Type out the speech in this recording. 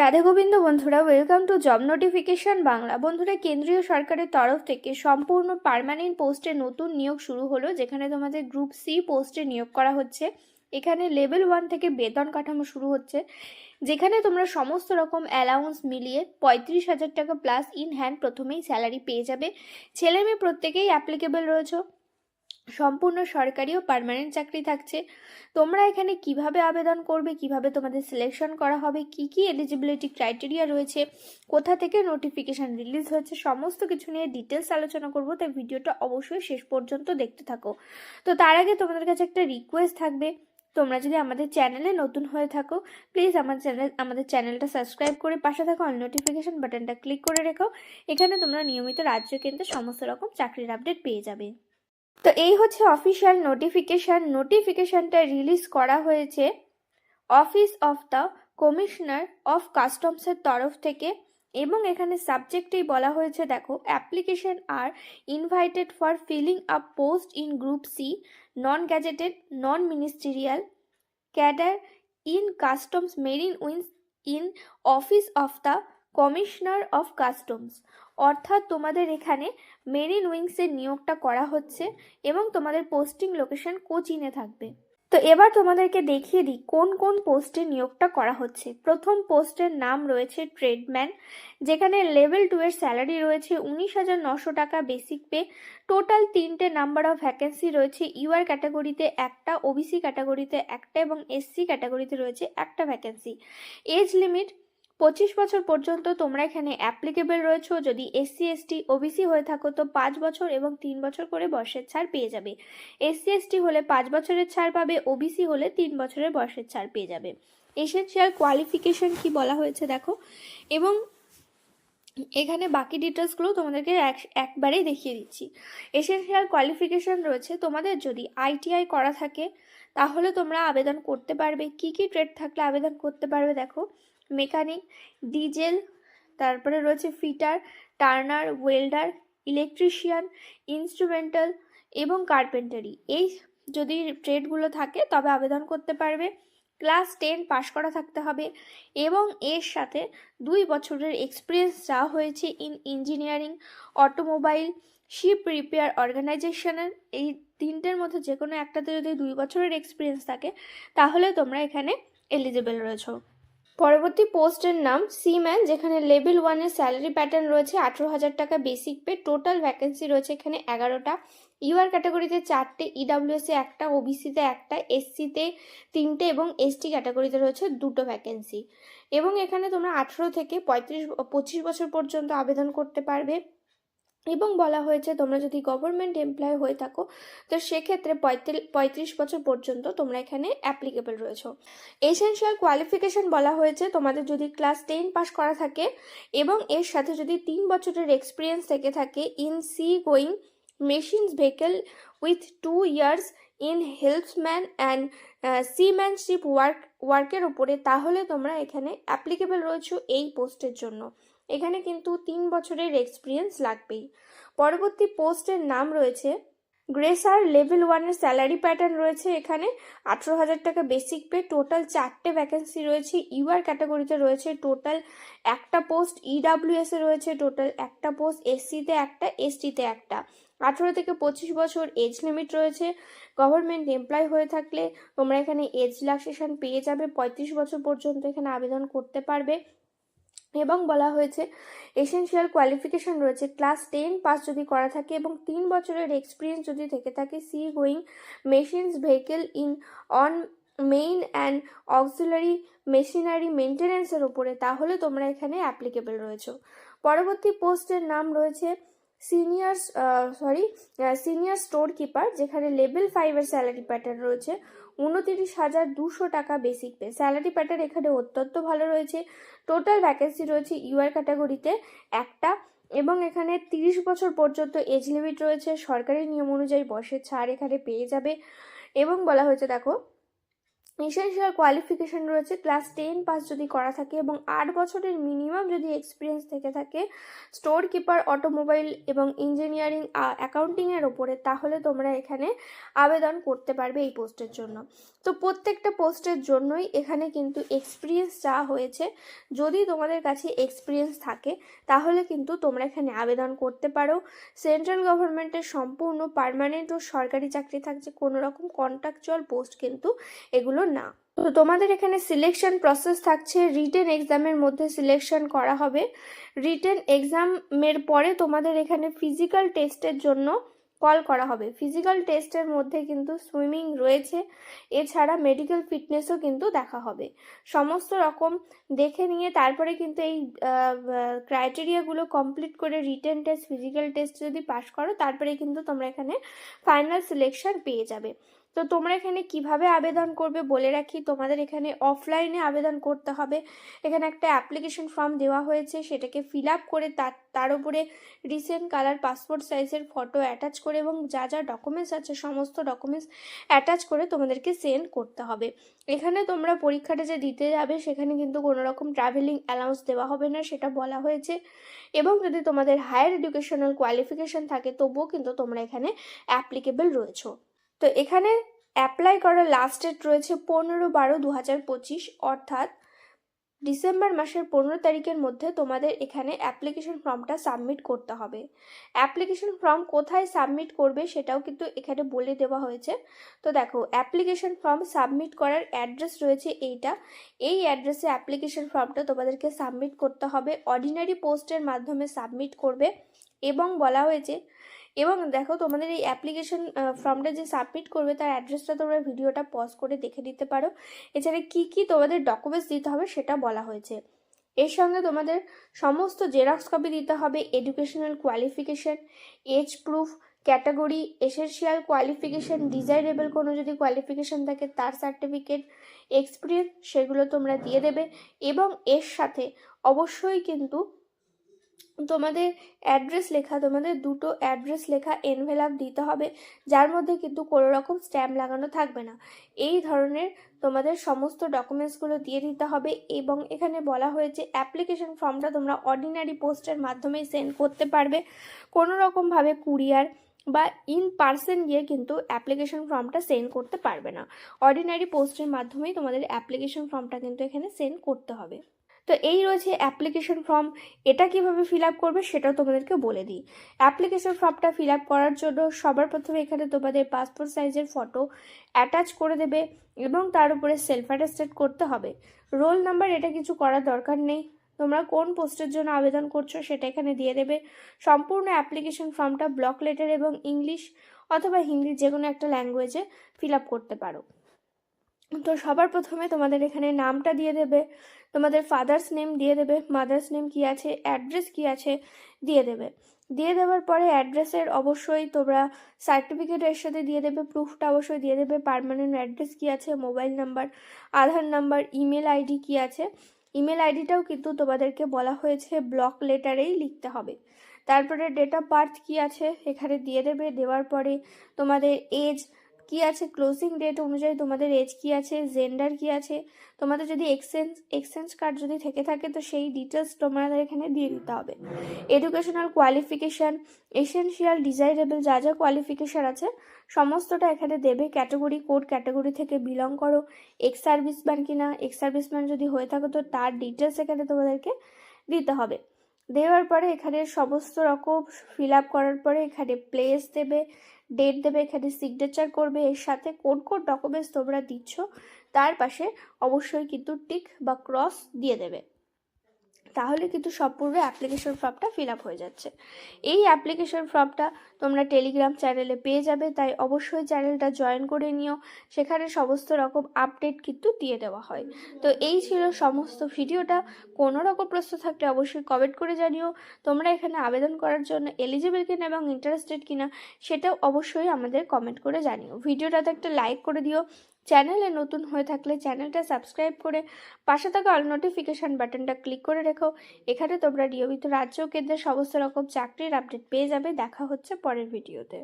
রাধে গোবিন্দ বন্ধুরা welcome to job notification Bangla. বন্ধুরা, কেন্দ্রীয় সরকারের তরফ থেকে সম্পূর্ণ পার্মানেন্ট পোস্টে নতুন নিয়োগ শুরু হলো, যেখানে তোমাদের গ্রুপ সি পোস্টে নিয়োগ করা হচ্ছে। এখানে লেভেল ওয়ান থেকে বেতন কাঠামো শুরু হচ্ছে, যেখানে তোমরা সমস্ত রকম অ্যালাউন্স মিলিয়ে পঁয়ত্রিশ হাজার টাকা প্লাস ইন হ্যান্ড প্রথমেই স্যালারি পেয়ে যাবে। ছেলে মেয়ে প্রত্যেকেই অ্যাপ্লিকেবল রয়েছে। সম্পূর্ণ সরকারি ও পার্মানেন্ট চাকরি থাকছে। তোমরা এখানে কীভাবে আবেদন করবে, কীভাবে তোমাদের সিলেকশন করা হবে, কি কি এলিজিবিলিটি ক্রাইটেরিয়া রয়েছে, কোথা থেকে নোটিফিকেশান রিলিজ হয়েছে, সমস্ত কিছু নিয়ে ডিটেলস আলোচনা করব, তাই ভিডিওটা অবশ্যই শেষ পর্যন্ত দেখতে থাকো। তো তার আগে তোমাদের কাছে একটা রিকোয়েস্ট থাকবে, তোমরা যদি আমাদের চ্যানেলে নতুন হয়ে থাকো প্লিজ আমার চ্যানেল আমাদের চ্যানেলটা সাবস্ক্রাইব করে পাশে থাকো অল নোটিফিকেশান বাটনটা ক্লিক করে রেখো, এখানে তোমরা নিয়মিত রাজ্য কেন্দ্রে সমস্ত রকম চাকরির আপডেট পেয়ে যাবে। তো এই হচ্ছে অফিসিয়াল নোটিফিকেশান নোটিফিকেশানটা রিলিজ করা হয়েছে office of the commissioner of কাস্টমসের তরফ থেকে এবং এখানে সাবজেক্টেই বলা হয়েছে, দেখো application are invited for filling up post in group C non gazetted non ministerial cadre in customs marine wing in office of the commissioner of customs. অর্থাৎ তোমাদের এখানে মেরিন উইংসের নিয়োগটা করা হচ্ছে এবং তোমাদের পোস্টিং লোকেশন কোচিনে থাকবে। তো এবার তোমাদেরকে দেখিয়ে দিই কোন কোন পোস্টে নিয়োগটা করা হচ্ছে। প্রথম পোস্টের নাম রয়েছে ট্রেডম্যান, যেখানে লেভেল টু এর স্যালারি রয়েছে উনিশ হাজার নশো টাকা বেসিক পে। টোটাল তিনটে নাম্বার অফ ভ্যাকেন্সি রয়েছে ইউআর ক্যাটাগরিতে একটা, ওবিসি ক্যাটাগরিতে একটা এবং এসসি ক্যাটাগরিতে রয়েছে একটা ভ্যাকেন্সি। এজ লিমিট পঁচিশ বছর পর্যন্ত তোমরা এখানে অ্যাপ্লিকেবল রয়েছো, যদি এসসি এসটি ওবিসি হয়ে থাকো, তো পাঁচ বছর এবং তিন বছর করে বয়সের ছাড় পেয়ে যাবে। এসসি এসটি হলে পাঁচ বছরের ছাড় পাবে ওবিসি হলে তিন বছরের বয়সের ছাড় পেয়ে যাবে। এসেন্সিয়াল কোয়ালিফিকেশন কি বলা হয়েছে দেখো? এবং এখানে বাকি ডিটেলসগুলো তোমাদেরকে এক, একবারেই দেখিয়ে দিচ্ছি। এসেন্সিয়াল কোয়ালিফিকেশন রয়েছে তোমাদের যদি আইটিআই করা থাকে, তাহলে তোমরা আবেদন করতে পারবে। কি কি ট্রেড থাকলে আবেদন করতে পারবে দেখো? মেকানিক, ডিজেল, তারপরে রয়েছে fitter, turner, welder, electrician, instrumental এবং কার্পেন্টারি। এই যদি ট্রেডগুলো থাকে, তবে আবেদন করতে পারবে। ক্লাস টেন পাশ করা থাকতে হবে এবং এর সাথে দুই বছরের এক্সপিরিয়েন্স চাওয়া হয়েছে in engineering automobile ship repair অর্গানাইজেশনের এই তিনটের মধ্যে যে কোনো একটাতে যদি দুই বছরের এক্সপিরিয়েন্স থাকে, তাহলে তোমরা এখানে এলিজিবল রয়েছো। পরবর্তী পোস্টের নাম সিম্যান, যেখানে লেভেল ওয়ানের স্যালারি প্যাটার্ন রয়েছে আঠেরো হাজার টাকা বেসিক পে, টোটাল ভ্যাকেন্সি রয়েছে এখানে এগারোটা। ইউআর ক্যাটাগরিতে চারটে ইডাব্লিউএসে একটা ওবিসিতে একটা এসসিতে তিনটে এবং এসটি ক্যাটাগরিতে রয়েছে দুটো ভ্যাকেন্সি। এবং এখানে তোমরা আঠেরো থেকে পঁয়ত্রিশ, পঁচিশ বছর পর্যন্ত আবেদন করতে পারবে। এবং বলা হয়েছে, তোমরা যদি গভর্নমেন্ট এমপ্লয় হয়ে থাকো, তো সেক্ষেত্রে পঁয়ত্রিশ বছর পর্যন্ত তোমরা এখানে অ্যাপ্লিকেবল রয়েছো। এসেনশিয়াল কোয়ালিফিকেশন বলা হয়েছে, তোমাদের যদি ক্লাস টেন পাস করা থাকে এবং এর সাথে যদি তিন বছরের এক্সপিরিয়েন্স থেকে থাকে in sea going machines vehicle with two years in helmsman and seamanship work ওয়ার্কের ওপরে তাহলে তোমরা এখানে অ্যাপ্লিকেবল রয়েছো এই পোস্টের জন্য। এখানে কিন্তু তিন বছরের এক্সপিরিয়েন্স লাগবেই। পরবর্তী পোস্টের নাম রয়েছে গ্রেসার লেভেল ওয়ানের স্যালারি প্যাটার্ন রয়েছে এখানে। আঠেরো হাজার টাকা বেসিক পে টোটাল চারটে ভ্যাকেন্সি রয়েছে। ইউআর ক্যাটাগরিতে রয়েছে টোটাল একটা পোস্ট ইডাব্লিউএসে রয়েছে টোটাল একটা পোস্ট এসসিতে একটা এসটিতে একটা। আঠেরো থেকে পঁচিশ বছর এজ লিমিট রয়েছে। গভর্নমেন্ট এমপ্লয় হয়ে থাকলে তোমরা এখানে এজ রিল্যাক্সেশন পেয়ে যাবে। পঁয়ত্রিশ বছর পর্যন্ত এখানে আবেদন করতে পারবে। এবং বলা হয়েছে এসেনশিয়াল কোয়ালিফিকেশন রয়েছে। ক্লাস টেন পাস যদি করা থাকে এবং তিন বছরের এক্সপিরিয়েন্স যদি থেকে থাকে sea going machines vehicle in on main and auxiliary machinery মেনটেন্যান্সের উপরে, তাহলে তোমরা এখানে অ্যাপ্লিকেবল রয়েছো। পরবর্তী পোস্টের নাম রয়েছে senior sorry senior store keeper যেখানে লেভেল ফাইভের স্যালারি প্যাটার্ন রয়েছে। উনতিরিশ হাজার দুশো টাকা বেসিক পে স্যালারি প্যাটার্ন এখানে অত্যন্ত ভালো রয়েছে। টোটাল ভ্যাকেন্সি রয়েছে ইউআর ক্যাটাগরিতে একটা এবং এখানে তিরিশ বছর পর্যন্ত এজ লিমিট রয়েছে। সরকারি নিয়ম অনুযায়ী বয়সের ছাড় এখানে পেয়ে যাবে। এবং বলা হয়েছে, দেখো এসেনশিয়াল কোয়ালিফিকেশন রয়েছে। ক্লাস টেন পাস যদি করা থাকে এবং আট বছরের মিনিমাম যদি এক্সপিরিয়েন্স থেকে থাকে স্টোর কিপার অটোমোবাইল এবং ইঞ্জিনিয়ারিং অ্যাকাউন্টিংয়ের ওপরে, তাহলে তোমরা এখানে আবেদন করতে পারবে এই পোস্টের জন্য। তো প্রত্যেকটা পোস্টের জন্যই এখানে কিন্তু এক্সপিরিয়েন্স চাওয়া হয়েছে, যদি তোমাদের কাছে এক্সপিরিয়েন্স থাকে, তাহলে কিন্তু তোমরা এখানে আবেদন করতে পারো। সেন্ট্রাল গভর্নমেন্টের সম্পূর্ণ পার্মানেন্ট ও সরকারি চাকরি থাকছে কোনো রকম কন্ট্রাকচুয়াল পোস্ট কিন্তু এগুলো না। তো তোমাদের এখানে সিলেকশন প্রসেস থাকছে রিটেন এক্সামের মধ্যে সিলেকশন করা হবে। রিটেন এক্সামের পরে তোমাদের এখানে ফিজিক্যাল টেস্টের জন্য কল করা হবে। ফিজিক্যাল টেস্টের মধ্যে কিন্তু সুইমিং রয়েছে, এছাড়া মেডিকেল ফিটনেসও কিন্তু দেখা হবে। সমস্ত রকম দেখে নিয়ে তারপরে কিন্তু এই ক্রাইটেরিয়াগুলো কমপ্লিট করে রিটেন টেস্ট ফিজিক্যাল টেস্ট যদি পাস করো, তারপরে কিন্তু তোমরা এখানে ফাইনাল সিলেকশন পেয়ে যাবে। তো তোমরা এখানে কীভাবে আবেদন করবে বলে রাখি, তোমাদের এখানে অফলাইনে আবেদন করতে হবে। এখানে একটা অ্যাপ্লিকেশন ফর্ম দেওয়া হয়েছে, সেটাকে ফিল আপ করে তার তার উপরে রিসেন্ট কালার পাসপোর্ট সাইজের ফটো অ্যাটাচ করে এবং যা যা ডকুমেন্টস আছে, সমস্ত ডকুমেন্টস অ্যাটাচ করে তোমাদেরকে সেন্ড করতে হবে। এখানে তোমরা পরীক্ষাটা যে দিতে যাবে, সেখানে কিন্তু কোনো রকম ট্রাভেলিং অ্যালাউন্স দেওয়া হবে না, সেটা বলা হয়েছে। এবং যদি তোমাদের হায়ার এডুকেশনাল কোয়ালিফিকেশন থাকে, তবুও কিন্তু তোমরা এখানে অ্যাপ্লিকেবল রয়েছো। তো এখানে অ্যাপ্লাই করার লাস্ট ডেট রয়েছে পনেরো বারো দু হাজার পঁচিশ, অর্থাৎ ডিসেম্বর মাসের পনেরো তারিখের মধ্যে তোমাদের এখানে অ্যাপ্লিকেশন ফর্মটা সাবমিট করতে হবে। অ্যাপ্লিকেশন ফর্ম কোথায় সাবমিট করবে সেটাও কিন্তু এখানে বলে দেওয়া হয়েছে। তো দেখো অ্যাপ্লিকেশন ফর্ম সাবমিট করার অ্যাড্রেস রয়েছে এইটা। এই অ্যাড্রেসে অ্যাপ্লিকেশন ফর্মটা তোমাদেরকে সাবমিট করতে হবে। অর্ডিনারি পোস্টের মাধ্যমে সাবমিট করবে এবং বলা হয়েছে এবং দেখো তোমাদের এই অ্যাপ্লিকেশন ফর্মটা যে সাবমিট করবে তার অ্যাড্রেসটা তোমরা ভিডিওটা পজ করে দেখে দিতে পারো। এছাড়া কী কী তোমাদের ডকুমেন্টস দিতে হবে সেটা বলা হয়েছে। এর সঙ্গে তোমাদের সমস্ত জেরক্স কপি দিতে হবে educational qualification age proof category essential qualification desirable কোনো যদি কোয়ালিফিকেশান থাকে তার সার্টিফিকেট এক্সপিরিয়েন্স সেগুলো তোমরা দিয়ে দেবে। এবং এর সাথে অবশ্যই কিন্তু তোমাদের অ্যাড্রেস লেখা, তোমাদের দুটো অ্যাড্রেস লেখা এনভেলাপ দিতে হবে, যার মধ্যে কিন্তু কোনো রকম স্ট্যাম্প লাগানো থাকবে না। এই ধরনের তোমাদের সমস্ত ডকুমেন্টসগুলো দিয়ে দিতে হবে এবং এখানে বলা হয়েছে অ্যাপ্লিকেশন ফর্মটা তোমরা অর্ডিনারি পোস্টের মাধ্যমেই সেন্ড করতে পারবে। কোনো রকমভাবে কুরিয়ার বা ইন পার্সন গিয়ে কিন্তু অ্যাপ্লিকেশন ফর্মটা সেন্ড করতে পারবে না। অর্ডিনারি পোস্টের মাধ্যমেই তোমাদের অ্যাপ্লিকেশন ফর্মটা কিন্তু এখানে সেন্ড করতে হবে। তো এই রয়েছে অ্যাপ্লিকেশন ফর্ম এটা কীভাবে ফিল আপ করবে সেটাও তোমাদেরকে বলে দিই। অ্যাপ্লিকেশন ফর্মটা ফিল আপ করার জন্য সবার প্রথমে এখানে তোমাদের পাসপোর্ট সাইজের ফটো অ্যাটাচ করে দেবে এবং তার উপরে সেলফ অ্যাটাস্টেড করতে হবে। রোল নাম্বার এটা কিছু করার দরকার নেই। তোমরা কোন পোস্টের জন্য আবেদন করছ সেটা এখানে দিয়ে দেবে। সম্পূর্ণ অ্যাপ্লিকেশন ফর্মটা ব্লক লেটার এবং ইংলিশ অথবা হিন্দি যে কোনো একটা ল্যাঙ্গুয়েজে ফিল আপ করতে পারো। তো সবার প্রথমে তোমাদের এখানে নামটা দিয়ে দেবে। তোমাদের ফাদার্স নেম দিয়ে দেবে মাদার্স নেম কী আছে অ্যাড্রেস কী আছে, দিয়ে দেবে। দিয়ে দেওয়ার পরে অ্যাড্রেসের অবশ্যই তোমরা সার্টিফিকেটের সাথে দিয়ে দেবে প্রুফটা অবশ্যই দিয়ে দেবে পারমানেন্ট অ্যাড্রেস কী আছে mobile number Aadhaar number email ID কী আছে। ইমেল আইডিটাও কিন্তু তোমাদেরকে বলা হয়েছে ব্লক লেটারেই লিখতে হবে। তারপরে ডেট অফ বার্থ কী আছে, এখানে দিয়ে দেবে। দেওয়ার পরে তোমাদের এজ কি আছে? ক্লোজিং ডেট অনুযায়ী তোমাদের এজ কি আছে? জেন্ডার কি আছে? তোমাদের যদি এক্সচেঞ্জ এক্সচেঞ্জ কার্ড যদি থেকে থাকে, তো সেই ডিটেলস তোমাদের এখানে দিয়ে দিতে হবে। এডুকেশনাল কোয়ালিফিকেশান এসেনশিয়াল ডিজাইরেবল যা যা কোয়ালিফিকেশান আছে, সমস্তটা এখানে দেবে। ক্যাটাগরি কোড ক্যাটাগরি থেকে বিলং করো। এক্স সার্ভিসম্যান কিনা এক্স সার্ভিসম্যান যদি হয়ে থাকো, তো তার ডিটেলস এখানে তোমাদেরকে দিতে হবে। দেওয়ার পরে এখানে সমস্ত রকম ফিল আপ করার পরে এখানে প্লেস দেবে ডেট দেবে, এখানে সিগনেচার করবে, এর সাথে কোন কোন ডকুমেন্টস তোমরা দিচ্ছ, তার পাশে অবশ্যই কিন্তু টিক বা ক্রস দিয়ে দেবে। তাহলে কিন্তু সব পূর্বে অ্যাপ্লিকেশন ফর্মটা ফিল আপ হয়ে যাচ্ছে। এই অ্যাপ্লিকেশন ফর্মটা তোমরা টেলিগ্রাম চ্যানেলে পেয়ে যাবে, তাই অবশ্যই চ্যানেলটা জয়েন করে নিও। সেখানে সমস্ত রকম আপডেট কিন্তু দিয়ে দেওয়া হয়। তো এই ছিল সমস্ত ভিডিওটা। কোনো রকম প্রশ্ন থাকলে অবশ্যই কমেন্ট করে জানিও। তোমরা এখানে আবেদন করার জন্য এলিজিবল কিনা এবং ইন্টারেস্টেড কিনা, সেটাও অবশ্যই আমাদের কমেন্ট করে জানিও। ভিডিওটাতে একটা লাইক করে দিও। চ্যানেলে নতুন হয়ে থাকলে চ্যানেলটা সাবস্ক্রাইব করে পাশে থাকা অল নোটিফিকেশান বাটনটা ক্লিক করে রেখো। এখানে তোমরা নিয়মিত রাজ্য কেন্দ্রের সমস্ত রকম চাকরির আপডেট পেয়ে যাবে। দেখা হচ্ছে পরের ভিডিওতে